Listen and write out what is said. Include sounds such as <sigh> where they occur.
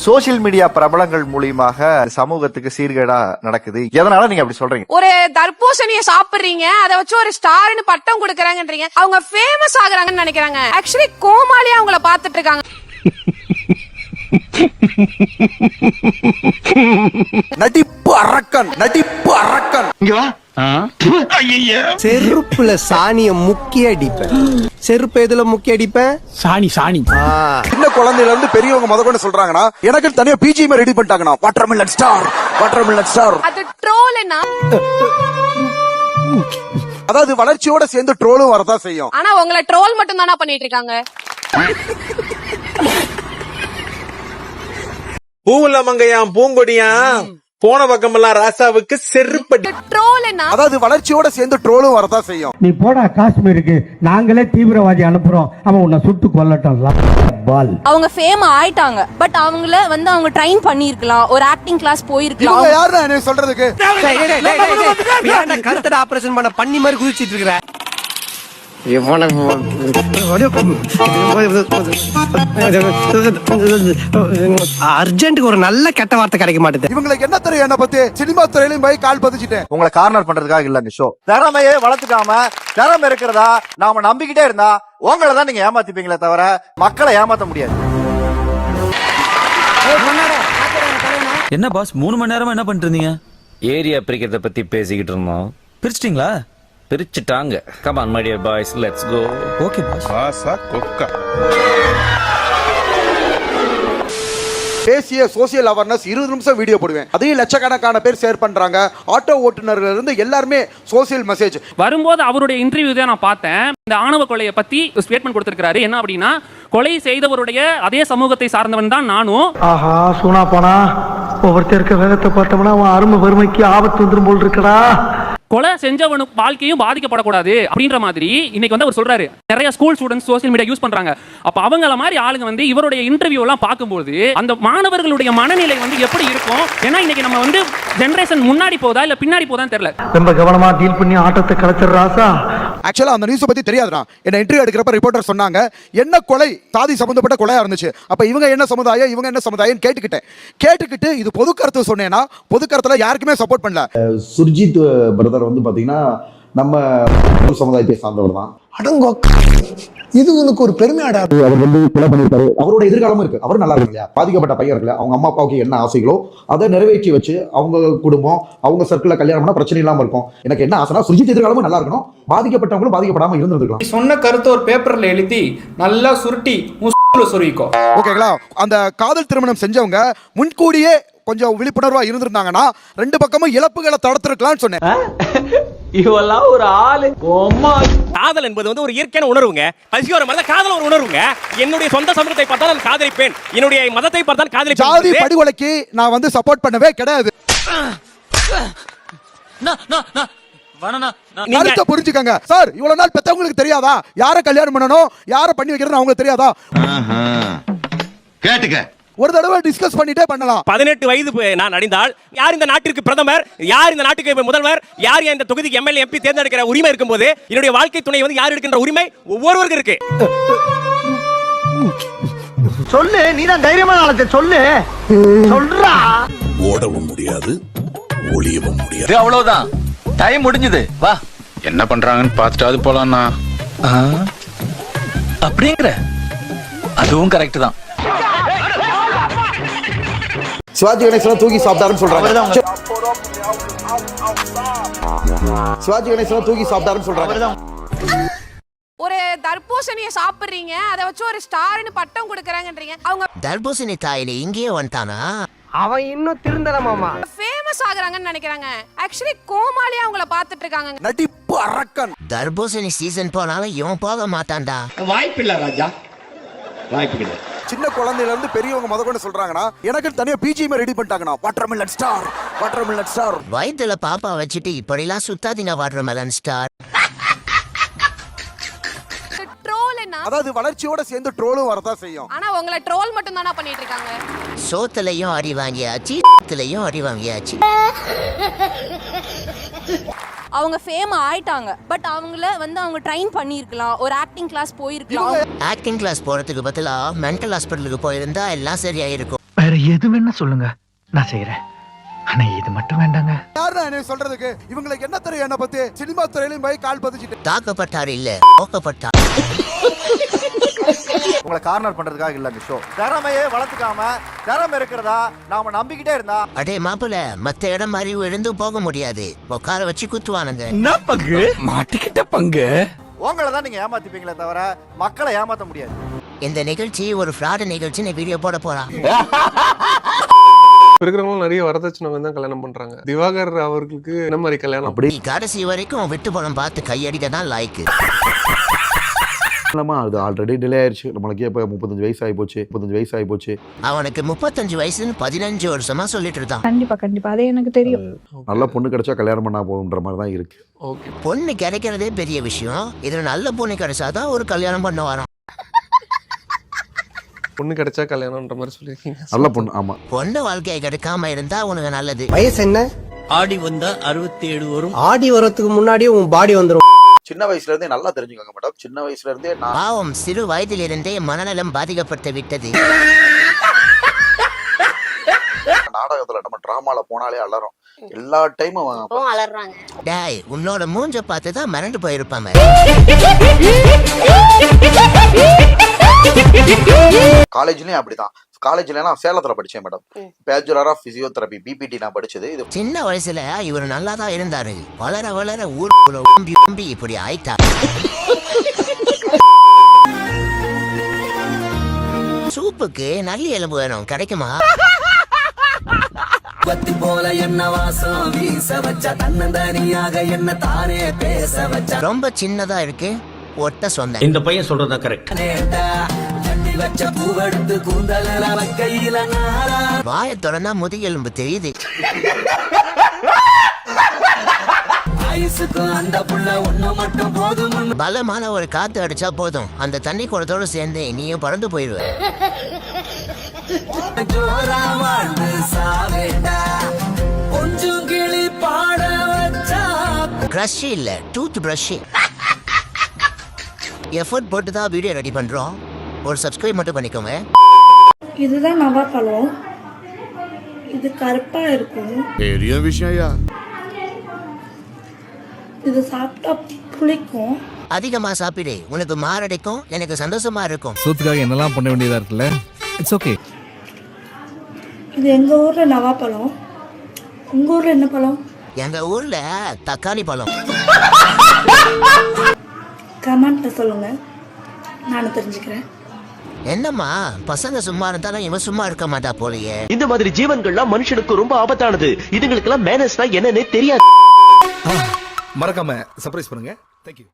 Social media பிரபலங்கள் மூலியமாக சமூகத்துக்கு சீர்கேடா நடக்குது. எதனால நீங்க அப்படி சொல்றீங்க? ஒரு தர்பூசணிய சாப்பிடுறீங்க அதை வச்சு ஒரு ஸ்டார்னு பட்டம் கொடுக்கறாங்கன்றீங்க அவங்க ஃபேமஸ் ஆகுறாங்கன்னு நினைக்கிறாங்க. ஆக்சுவலி கோமாளியா அவங்கள பாத்துட்டு இருக்காங்க நடிப்பு அரக்கன் நடிப்பு அரக்கன். செருப்புல சாணிய முக்கிய அடிப்பேன். செருப்பு எதுல முக்கிய அடிப்பேன்? சாணி சாணி. சின்ன குழந்தையில இருந்து பெரியவங்க முத கொண்டு சொல்றாங்கன்னா எனக்கு தனியா பிஜிஎம் ரெடி பண்ணிட்டாங்கண்ணா watermelon star watermelon star அது ட்ரோல்னா அதாவது வளர்ச்சியோட சேர்ந்து ட்ரோலும் வரதான் செய்யும். ஆனா உங்களை ட்ரோல் மட்டும் தானா பண்ணிட்டு இருக்காங்க பூவுல மங்கையாம் பூங்கொடியாம். போன பக்கமெல்லாம் ராசாவுக்கு செருப்படி அதாவது வளர்ச்சியோட சேர்ந்து ட்ரோலும் வரதான் செய்யும் நீ போடா காஷ்மீருக்கு நாங்களே தீவிரவாதி அனுப்புறோம் அவன் உன்னை சுட்டு கொல்லட்டும் பால் அவங்க ஃபேம் ஆயிட்டாங்க பட் அவங்கள வந்து அவங்க ட்ரைன் பண்ணிருக்கலாம் ஒரு ஆக்டிங் கிளாஸ் இவங்க போயிருக்கலாம் யாருன்னு எனக்கு சொல்றதுக்கு கருத்தடை ஆபரேஷன் பண்ண பண்ணி மாதிரி குதிச்சிட்டு அர்ஜென்ட்டுக்கு ஒரு நல்ல கெட்ட வார்த்தை கிடைக்க மாட்டேது இவங்களுக்கு என்ன தெரியும்? என்ன பத்தி சினிமா துறையிலும் போய் கால் பதிச்சுட்டேன். உங்களை கார்னர் பண்றதுக்காக இல்ல இந்த ஷோ திறமையே வளர்த்துக்காம திறமை இருக்கிறதா நாம நம்பிக்கிட்டே இருந்தா உங்களை தான் நீங்க ஏமாத்திப்பீங்களே தவிர மக்களை ஏமாத்த முடியாது. என்ன பாஸ் மூணு மணி நேரமா என்ன பண்ணிட்டு இருந்தீங்க? ஏரியா பிரிக்கிறத பத்தி பேசிக்கிட்டு இருந்தோம். பிரிச்சிட்டீங்களா? பிரிச்சுட்டாங்க. Come on my dear boys let's go okay boss தேசிய சோசியல் அவேர்னஸ் இருபது நிமிஷம் வீடியோ போடுவேன். அதையும் லட்சக்கணக்கான பேர் ஷேர் பண்றாங்க. ஆட்டோ ஓட்டுநர்கள் இருந்து எல்லாருமே சோசியல் மெசேஜ் வரும்போது அவருடைய இன்டர்வியூ தான் நான் பார்த்தேன். இந்த ஆணவ கொலையை பத்தி ஸ்டேட்மெண்ட் கொடுத்திருக்காரு என்ன அப்படின்னா கொலை செய்தவருடைய அதே சமூகத்தை சார்ந்தவன் தான் நானும். ஆஹா சூனா போனா. ஒவ்வொருத்தர் இருக்க வேகத்தை பார்த்தோம்னா அவன் அருமை வறுமைக்கு ஆபத்து வந்துரும் போல் இருக்கடா. கொலை செஞ்சவனு வாழ்க்கையும் பாதிக்கப்படக்கூடாது அப்படின்ற மாதிரி இன்னைக்கு வந்து அவர் சொல்றாரு. நிறைய school students social media use பண்றாங்க. அப்ப அவங்கள மாதிரி ஆளுங்க வந்து இவருடைய இன்டர்வியூ எல்லாம் பார்க்கும்போது அந்த மாணவர்களுடைய மனநிலை வந்து எப்படி இருக்கும்? ஏன்னா இன்னைக்கு நம்ம வந்து ஜெனரேஷன் முன்னாடி போதா இல்ல பின்னாடி போதான்னு தெரியல. ரொம்ப கவனமா டீல் பண்ணி ஆட்டத்தை கலைச்சிடுறாசா ஆக்சுவலா அந்த நியூஸ் பத்தி தெரியாதுடா. என்ன இன்டர்வியூ எடுக்கிறப்ப ரிப்போர்ட்டர் சொன்னாங்க என்ன கொலை? சாதி சம்பந்தப்பட்ட கொலையா இருந்துச்சு. அப்ப இவங்க என்ன சமுதாயம்? இவங்க என்ன சமுதாயம் கேட்டுக்கிட்டேன். கேட்டுக்கிட்டு இது பொது கருத்து சொன்னேன்னா பொது கருத்துல யாருக்குமே சப்போர்ட் பண்ணல. சுர்ஜித் பிரதர் வந்து பாத்தீங்கன்னா நம்ம சமுதாயத்தை சார்ந்தவர் தான். அடங்கோ இது உனக்கு ஒரு பெருமையாடா? அவர் வந்து கொலை பண்ணியிருக்காரு. அவரோட எதிர்காலமும் இருக்கு. அவர் நல்லா இருக்கு இல்லையா பாதிக்கப்பட்ட பையன் இருக்குல்ல அவங்க அம்மா அப்பாவுக்கு என்ன ஆசைகளோ அதை நிறைவேற்றி வச்சு அவங்க குடும்பம் அவங்க சர்க்கிள்ல கல்யாணம் பண்ணா பிரச்சனை இல்லாம இருக்கும். எனக்கு என்ன ஆசைனா சுர்ஜித் எதிர்காலமும் நல்லா இருக்கணும். பாதிக்கப்பட்டவங்களும் பாதிக்கப்படாம இருந்திருக்கலாம். சொன்ன கருத்தை ஒரு பேப்பர்ல எழுதி நல்லா சுருட்டி சொருவிக்கோ ஓகேங்களா அந்த காதல் திருமணம் செஞ்சவங்க முன்கூடியே கொஞ்சம் விழிப்புணர்வா இருந்திருந்தாங்கன்னா ரெண்டு பக்கமும் இழப்புகளை தடுத்திருக்கலாம்னு சொன்னேன். இவெல்லாம் ஒரு ஆளு. காதல் என்பது வந்து ஒரு இயற்கையான உணர்வுங்க. பசி ஒரு மத காதல் ஒரு உணர்வுங்க. என்னுடைய சொந்த சமூகத்தை பார்த்தால் நான் காதலிப்பேன். என்னுடைய மதத்தை பார்த்தால் ஜாதி காதலிப்பேன் படுகொலைக்கு நான் வந்து சப்போர்ட் பண்ணவே கிடையாது. நீங்க கருத்தை புரிஞ்சுக்கங்க. சார் இவ்வளவு நாள் பெத்தவங்களுக்கு தெரியாதா? யார கல்யாணம் பண்ணணும்? யார பண்ணி வைக்கிறதுன்னு அவங்களுக்கு தெரியாதா? கேட்டுக்க. ஒரு தடவை டிஸ்கஸ் பண்ணிட்டே பண்ணலாம். பதினெட்டு வயது நான் அடைந்தால் யார் இந்த நாட்டிற்கு பிரதமர்? யார் இந்த நாட்டுக்கு முதல்வர்? யார் இந்த தொகுதிக்கு எம்எல்ஏ எம்பி தேர்ந்தெடுக்கிற உரிமை இருக்கும்போது என்னுடைய வாழ்க்கை துணை வந்து யார் எடுக்கின்ற உரிமை? ஒவ்வொருவருக்கும் இருக்கு. சொல்லு நீ தான் தைரியமான ஆளத்தை சொல்லு. சொல்றா. ஓடவும் முடியாது ஒளியவும் முடியாது. இது அவ்வளவுதான். டைம் முடிஞ்சது. வா. என்ன பண்றாங்கன்னு பார்த்துட்டாவது போலாம்னா அப்படிங்கிற. அதுவும் கரெக்ட் தான். சிவாஜி கணேசன் தூக்கி சாப்பிட்டாருன்னு சொல்றாங்க. சிவாஜி கணேசன் தூக்கி சாப்பிட்டாருன்னு சொல்றாங்க. ஒரு தர்பூசணிய சாப்பிடுறீங்க அதை வச்சு ஒரு ஸ்டார்னு பட்டம் கொடுக்கறாங்கன்றீங்க. அவங்க தர்பூசணி தாயில இங்கேயே வந்துட்டானா? அவன் இன்னும் திருந்தல மாமா. ஃபேமஸ் ஆகுறாங்கன்னு நினைக்கிறாங்க. ஆக்சுவலி கோமாளியா அவங்கள பாத்துட்டு இருக்காங்க. நடிப்பு அரக்கன். தர்பூசணி சீசன் போனாலும் இவன் போக மாட்டான்டா. வாய்ப்பில்லை ராஜா. வாய்ப்பு சின்ன குழந்தையில இருந்து பெரியவங்க முத கொண்டு சொல்றாங்கன்னா எனக்கு தனியா பிஜிஎம் ரெடி பண்ணிட்டாங்கண்ணா watermelon star watermelon star வயித்துல பாப்பா வச்சுட்டு இப்படிலாம் சுத்தாதீங்க வாட்டர் மெலன் ஸ்டார் அதாவது வளர்ச்சியோட சேர்ந்து ட்ரோலும் வரதான் செய்யும். ஆனா உங்களை ட்ரோல் மட்டும் தானா பண்ணிட்டு இருக்காங்க? சோத்துலயும் அடி வாங்கியாச்சு த்துலயும் அடி வாங்கியாச்சு. அவங்க ஃபேம் ஆயிட்டாங்க. பட் அவங்கள வந்து அவங்க ட்ரைன் பண்ணிருக்கலாம் ஒரு ஆக்டிங் கிளாஸ் போயிருக்கலாம். ஆக்டிங் கிளாஸ் போறதுக்கு பதிலா மென்டல் ஹாஸ்பிட்டலுக்கு போயிருந்தா எல்லாம் சரியாயிருக்கும். வேற எது வேணா சொல்லுங்க. நான் செய்யறேன் ஆனா இது மட்டும் வேண்டாங்க. யாருன்னா என்ன சொல்றதுக்கு? இவங்களுக்கு என்ன தெரியும் என்ன பத்தி? சினிமா துறையிலும் போய் கால் பதிச்சுட்டு. தாக்கப்பட்டார் இல்ல போக்கப்பட்டார். உங்களை கார்னர் பண்றதுக்காக இல்ல இந்த ஷோ திறமையே வளர்த்துக்காம திறமை இருக்கிறதா நாம நம்பிக்கிட்டே இருந்தா அடே மாப்பிள மத்த இடம் மாதிரி எழுந்து போக முடியாது. உட்கார வச்சு குத்துவானுங்க. என்ன பங்கு? மாட்டிக்கிட்ட பங்கு. உங்களை தான் நீங்க ஏமாத்திப்பீங்களே தவிர மக்களை ஏமாத்த முடியாது. இந்த நிகழ்ச்சி ஒரு ஃப்ராட் நிகழ்ச்சின்னு வீடியோ போட போறான். இருக்கிறவங்களும் நிறைய வரதட்சணை தான் கல்யாணம் பண்றாங்க. திவாகர் அவர்களுக்கு என்ன மாதிரி கல்யாணம்? அப்படி கடைசி வரைக்கும் விட்டு படம் பார்த்து கையடிக்க தான் லாய்க்கு இல்லாம அது ஆல்ரெடி டிலே ஆயிருச்சு. நம்மளுக்கே இப்போ முப்பத்தஞ்சு வயசு ஆகி போச்சு. முப்பத்தஞ்சு வயசு ஆகி போச்சு. அவனுக்கு முப்பத்தஞ்சு வயசுன்னு பதினஞ்சு வருஷமா சொல்லிட்டு இருந்தான் கண்டிப்பா கண்டிப்பா. அதே எனக்கு தெரியும். நல்ல பொண்ணு கிடைச்சா கல்யாணம் பண்ணா போகுன்ற மாதிரி தான் இருக்கு. ஓகே பொண்ணு கிடைக்கிறதே பெரிய விஷயம். இதுல நல்ல பொண்ணு கிடைச்சாதான் ஒரு கல்யாணம் பண்ண வரோம். பொண்ணு கிடைச்சா கல்யாணம்ன்ற மாதிரி சொல்லியிருக்கீங்க. நல்ல பொண்ணு ஆமா. பொண்ணு வாழ்க்கையை கிடைக்காம இருந்தா உனக்கு நல்லது. வயசு என்ன? ஆடி வந்தா அறுபத்தி ஏழு வரும். ஆடி வரத்துக்கு முன்னாடியே உன் பாடி வந்துரும். சின்ன வயசுல இருந்தே நல்லா தெரிஞ்சுக்கோங்க மேடம். சின்ன வயசுல இருந்தே பாவம் சிறு வயதிலிருந்தே மனநலம் பாதிக்கப்பட்டு விட்டது. நாடகத்துல நம்ம டிராமால போனாலே அலறோம். எல்லா டைமும் அலறாங்க. டேய் உன்னோட மூஞ்ச பார்த்து தான் மிரண்டு போயிருப்பாங்க <laughs> காலேஜ்லயும் அப்படிதான். காலேஜ்ல நான் சேலத்துல படிச்சேன் madam. Bachelor of physiotherapy BPT நான் படிச்சது. இது சின்ன வயசுல இவர் நல்லா தான் இருந்தாரு. வளர வளர ஊர் உம்பி உம்பி இப்படி ஆயிட்டா. சூப்புக்கு நல்லி எலும்பு வேணும். கிடைக்குமா? போல என்ன வாசம்? வீச வச்ச தன்னந்தனியாக என்ன தானே பேச வச்ச? ரொம்ப சின்னதா இருக்கு. ஒட்ட சொன்னேன் இந்த பையன் சொல்றதா கரெக்ட் வாயை திறந்தா முதுகெலும்பு தெரியுது. ஆயுசுக்கும் அந்த புள்ள ஒண்ணு மட்டும் போதும் பலமான ஒரு காத்து அடிச்சா போதும். அந்த தண்ணி குடத்தோட சேர்ந்து நீயும் பறந்து போயிடுவ கிளி பாட வச்சா. ப்ரஷ் இல்ல டூத் ப்ரஷ் எஃபர்ட் போட்டு தான் வீடியோ ரெடி பண்றோம். ஒரு சப்ஸ்கிரைப் மட்டும் பண்ணிக்கோங்க. இதுதான் நவாப்பழம். இது கருப்பா இருக்கும். பெரிய விஷயம் இது சாப்பிட்டா புளிக்கும். அதிகமா சாப்பிடு. உனக்கு மாரடைக்கும் எனக்கு சந்தோஷமா இருக்கும். சூத்துக்காக என்னெல்லாம் பண்ண வேண்டியதா இருக்குல்ல? இட்ஸ் ஓகே இது எங்க ஊர்ல நவாப்பழம். உங்க ஊர்ல என்ன பழம்? எங்க ஊர்ல தக்காளி பழம். <laughs> கமெண்ட்ல சொல்லுங்க. நானும் தெரிஞ்சுக்கிறேன். என்னம்மா? பசங்க சும்மா இருந்தாலும் இவன் சும்மா இருக்க மாட்டா போலயே. இந்த மாதிரி ஜீவன்கள்லாம் மனுஷனுக்கு ரொம்ப ஆபத்தானது. இதுங்களுக்கெல்லாம் மேனஸ்னா என்னன்னே தெரியாது. மறக்காம சர்ப்ரைஸ் பண்ணுங்க. தேங்க்யூ